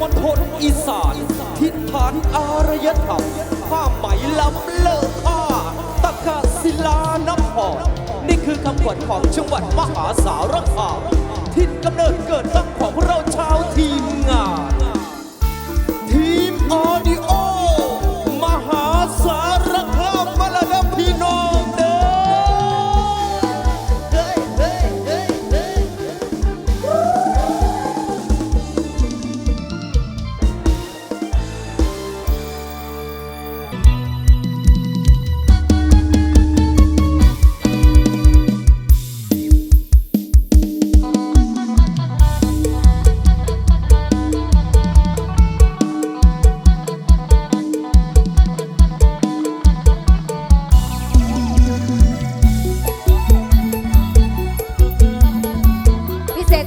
มณฑลอีสาน ทิศฐานอารยธรรมผ้าไหมล้ำเลิศค่าตะกาศิลานับพรนี่คือคำขวัญของจังหวัดมหาสารคามทิศกำเนิดเกิดตั้งของเราชาวทีมงาน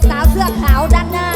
สาวเสื้อขาวด้านหน้า